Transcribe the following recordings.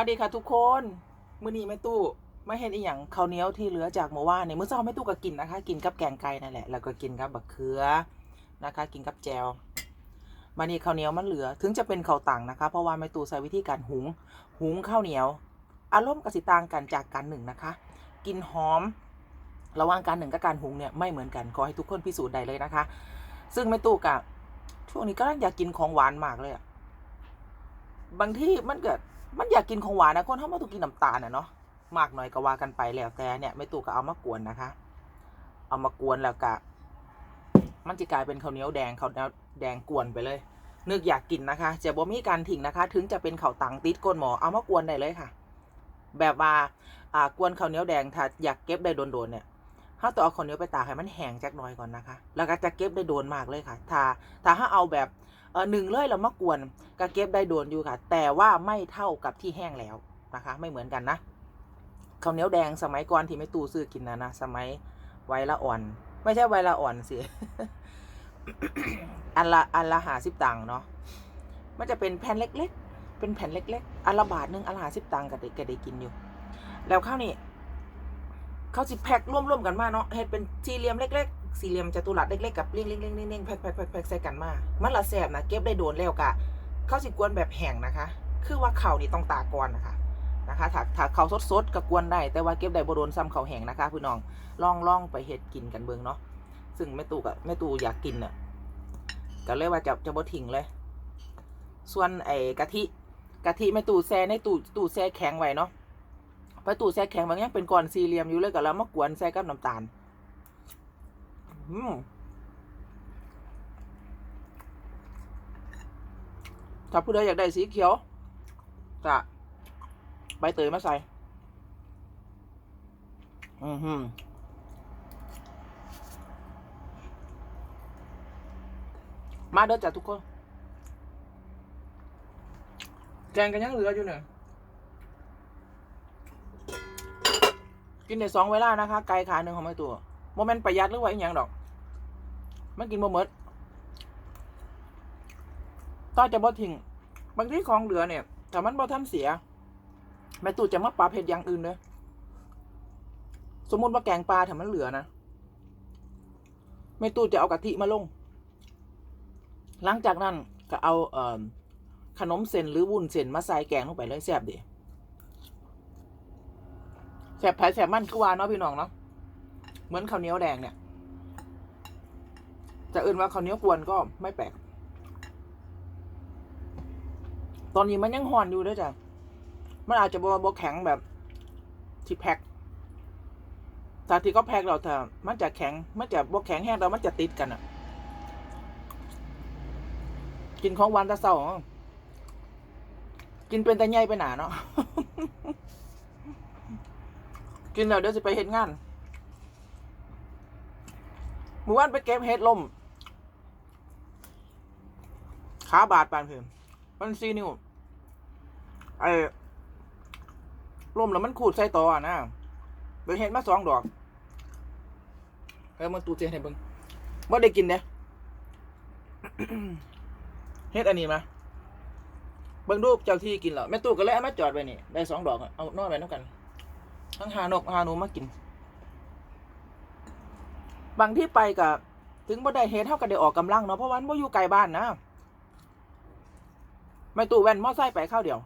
วัสดีค่ะทุกคนมื้อนี้แม่ตู้ไม่เห็นอีหยังข้าวเหนียวที่เหลือจากเมื่อวานเนี่ยมื้อเช้าแม่ตู้ก็กินนะคะ กินกับแกงไก่นั่นแหละแล้วก็กินกับบักเขือนะคะ กินกับแจวมานี่ข้าวเหนียวมันเหลือ ถึงจะเป็นข้าวตังนะคะ เพราะว่าแม่ตู้ใช้วิธีการหุงหุงข้าวเหนียว อารมณ์กสิต่างกันจากการหนึ่งนะคะ กินหอม ระหว่างการหนึ่งกับการหุงเนี่ยไม่เหมือนกันขอให้ทุกคนพิสูจน์ได้เลยนะคะ ซึ่งแม่ตู้กับช่วงนี้ก็อยากกินของหวานมากเลยอะบางที่มันเกิด มันอยากกินของหวานนะคนเขามาต้องกินน้ำตาลนะเนาะมากหน่อยก็ว่ากันไปแล้วแต่เนี่ยไม่ตู่ก็เอามากวนนะคะ เอามากวนแล้วก็มันจะกลายเป็นข้าวเหนียวแดงข้าวเหนียวแดงกวนไปเลยนึกอยากกินนะคะจะบ่มีการทิ้งนะคะ ถึงจะเป็นข้าวตังติดก้นหมอเอามากวนได้เลยค่ะ แบบว่าอ่ากวนข้าวเหนียวแดงถ้าอยากเก็บได้โดนๆเนี่ยเขาต้องเอาข้าวเหนียวไปตากให้มันแห้งจักหน่อยก่อนนะคะ แล้วก็จะเก็บได้โดนมากเลยค่ะ ถ้าถ้าถ้าเอาแบบ หนึ่งเลยแล้วมากวนก็เก็บได้โดนอยู่ค่ะ แต่ว่าไม่เท่ากับที่แห้งแล้วนะคะ ไม่เหมือนกันนะข้าวเหนียวแดงสมัยก่อนที่ไม่ตู้ซื้อกินนะนะสมัยไวละอ่อน ไม่ใช่วัยละอ่อนสิอันละอันละหาสิบตังค์เนาะมันจะเป็นแผ่นเล็ก ๆ เป็นแผ่นเล็ก ๆอันละบาทนึงอันละหาสิบตังค์ก็ได้ก็ได้กินอยู่ แล้วข้าวนี่เขาสิแพ็คร่วมๆกันมาเนาะเฮ็ดเป็นสี่เหลี่ยมเล็ก ๆ สี่เหลี่ยมจัตุรัสเล็กๆกับเลี่ยงๆๆๆๆแพ็คแพ็คแพ็คแพ็คใส่กันมา มันละแสบนะเก็บได้โดนแล้วกะข้าวสิกวนแบบแห้งนะคะ คือว่าเข่านี่ต้องตากก่อนะคะนะคะถ้าถ้าเขาสดๆก็กวนได้ แต่ว่าเก็บได้บ่โดนซ้ำเขาแห้งนะคะพี่น้องลองลองไปเฮ็ดกินกันเบิ่งเนาะซึ่งแม่ตู่กับแม่ตู่อยากกินน่ะก็เลยว่าจะจะบ่ทิ้งเลย ส่วนไอ้กะทิกะทิแม่ตู่แช่ในตู้ตู้แช่แข็งไว้เนาะเพราะตู้แช่แข็งมันยังเป็นก้อนสี่เหลี่ยมอยู่เลยก็แล้วมากวนใส่กับน้ำตาล ถ้าผู้ใดอยากได้สีเขียวจะใบเตยมาใส่ อือหือมาเด้อจ้ะทุกคน แกงกันยังเหลืออยู่เนี่ยกินได้สองเวลานะคะ ไก่ขาหนึ่งของไม่ตัวโมเมนต์ประหยัดหรือว่าอีกอย่างดอก มันกินบ่หมดต้อจะบ่ทิ้งบางที่ของเหลือเนี่ยแต่มันบ่ทันเสีย แม่ตู่จะมาปลาเผ็ดอย่างอื่นเลยสมมุติว่าแกงปลาถ้ามันเหลือนะแม่ตู่จะเอากะทิมาลง หลังจากนั้นก็เอาเอ่อขนมเส้นหรือวุ้นเส้นมาใส่แกงลงไปเลยแซ่บดิแซ่บไผ่แซ่บมันคือวาเนาะพี่น้องเนาะเหมือนข้าวเหนียวแดงเนี่ย จะอื่นว่าข้าวเนียวกวนก็ไม่แปลก ตอนนี้มันยังห่อนอยู่ด้วยจ้ะ มันอาจจะบอบแข็งแบบที่แพ็คถ้าที่เขาแพ็คเราถ้ามันจะแข็ง มันจะบอแข็งแห้งแล้วมันจะติดกันอะ กินของหวานตะเศร้ากินเป็นแต่ใหญ่ไปหนาเนาะ กินแล้วเดี๋ยวจะไปเฮ็ดงานหมู่บ้านไปเก็บเฮ็ดลม ขาบาดปานเพิ่มมันซีนิ้วไอ้ร่มแล้วมันขูดใส่ต่อนะเดี๋ยวเห็นมาสองดอกแล้วมันตูเจนให้เบิ่งว่าได้กินเด้เฮ็ดอันนี้มาเบิ่งรูปเจ้าที่กินแล้วแม่ตู้ก็เลยเอามาจอดไว้นี่ได้สองดอกเอานอนไว้น้ำกัน ทั้งหานกหาหนูมากิน บางที่ไปกับถึงบ่ได้เฮ็ดเท่ากับได้ออกกำลังเนาะเพราะวันบ่อยู่ไกลบ้านนะ ไม่ตู้แว่นมอไซค์ไปข้าวเดียว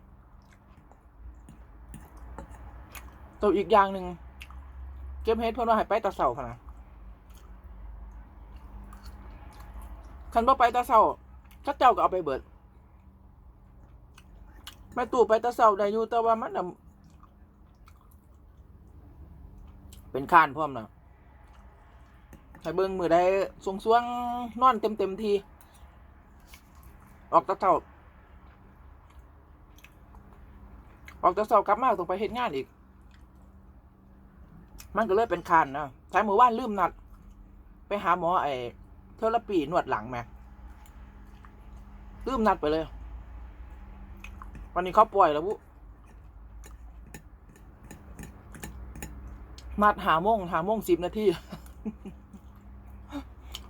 ตัวอีกอย่างหนึ่งเก็บเฮ็ดเพื่อนว่าให้ไปตาเสาค่ะนะคันว่าไปตาเสาเข้าเจ้าก็เอาไปเบิดไม่ตู้ไปตาเสาได้อยู่แต่ว่ามันเป็นข้านพร้อมนะให้เบิ่งมือได้สวงสวงๆนอนเต็มเต็มๆที ออกตาเสา ออกจากเสากลับมาต้องไปเฮ็ดงานอีก มันก็เลยเป็นคันนะท้ายมือว่านลืมนัด ไปหาหมอไอ้เทอราปีนวดหลังแม่ลืมนัดไปเลย วันนี้เขาปล่อยแล้วบุนัดหาโมงหาโมงสิบนาที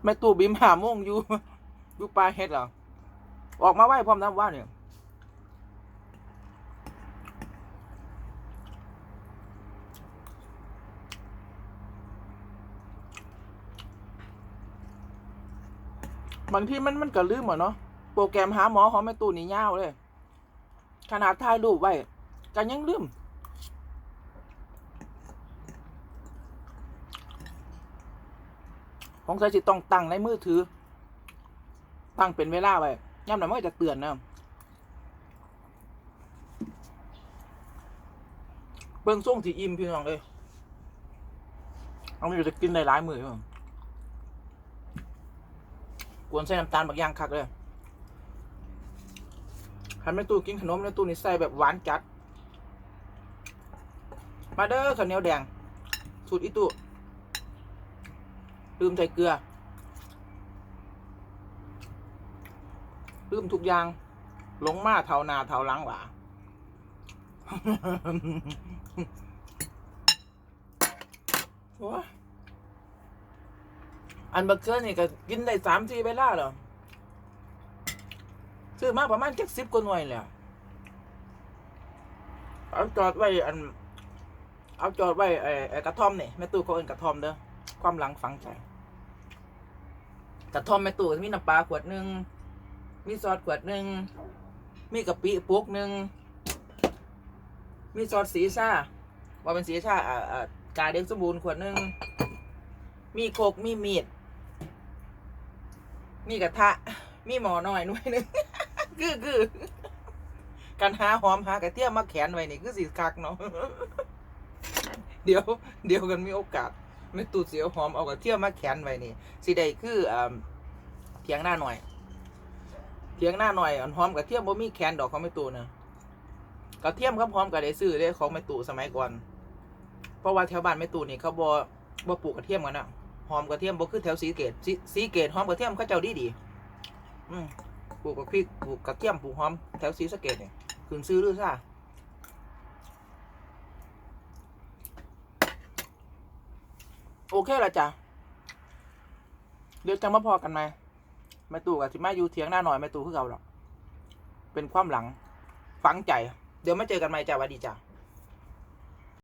แม่ตู่บิมหาโมงอยู่อยู่ปลาเฮ็ดเหรอออกมาไหวพร้อมน้ำว่าเนี่ย บางที่มันมันก็ลืมอะเนาะโปรแกรมหาหมอของแม่ตู้นี่ยาวเลย ขนาดถ่ายรูปไว้กันยังลืมของใส่สิต้องตั้งในมือถือ ตั้งเป็นเวลาไว้ย่ำหน่อยมันก็จะเตือนนะเบิ่งส่งที่อิ่มพี่น้องเลยเอาไม่อยู่จะกินได้หลายมืออยู่ กวนใส่น้ำตาลบางอย่างคักเลยคันแม่ตู้กินขนมแม่ตู้นี่ใส่แบบหวานจัด มาเด้อข้าวเหนียวแดง สูตรอีตู้ลืมใส่เกลือ ลืมทุกอย่างลงมาเท่านาเท่าหลังหว่าโอ้ อันเบอร์เกอร์นี่ก็กินได้สามสี่เวลาหรอซื้อมาประมาณเจ็ดสิบกว่าหน่วยแล้วเอาจอดไว้อัน เอาจอดไว้ไอ้ไอ้กระท่อมนี่แม่ตู้เขาเอินกระท่อมเด้อความหลังฝังใจกระท่อมแม่ตู้มีน้ำปลาขวดหนึ่งมีซอสขวดหนึ่งมีกะปิปุกหนึ่งมีซอสสีซ่าว่าเป็นสีซ่าอ่าอ่ากาเด็กสมบูรณ์ขวดหนึ่งมีโคกมีมีด มีกระทะ มีหมอหน่อยหน่วยหนึ่งคือคือการหาหอมหากระเทียมมาแขนไว้นี่คือสีคักเนาะเดี๋ยว เดี๋ยวกันมีโอกาสไม่ตูดเสียวหอมเอากระเทียมมาแขนไว้นี่สิได้คืออ่าเถียงหน้าหน่อยเถียงหน้าหน่อยอันหอมกระเทียมบ่มีแขนดอกของไม่ตูนะกระเทียมครับหอมก็ได้ซื้อได้ของไม่ตูสมัยก่อน เพราะว่าแถวบ้านไม่ตูนี่เขาบ่บ่ปลูกกระเทียมกันนะ อมกระเทียมบ่คือแถวสีเกตสีสีเกตหอมกระเทียมเขาเจ้าดีดีอืมปลูกกระพริกปลูกกระเทียมปลูกหอมแถวสีสเกตเนี่ยขึ้นซื้อหรือซ่าโอเคละจ้ะเดี๋ยวจังมาพอกันไหมแม่ตู่กับที่แมาอยู่เถียงหน้าหน่อยแม่ตู่คือเก่าหรอกเป็นความหลัง ฝังใจ เดี๋ยวมาเจอกันใหม่จ้ะวัสดีจ้ะ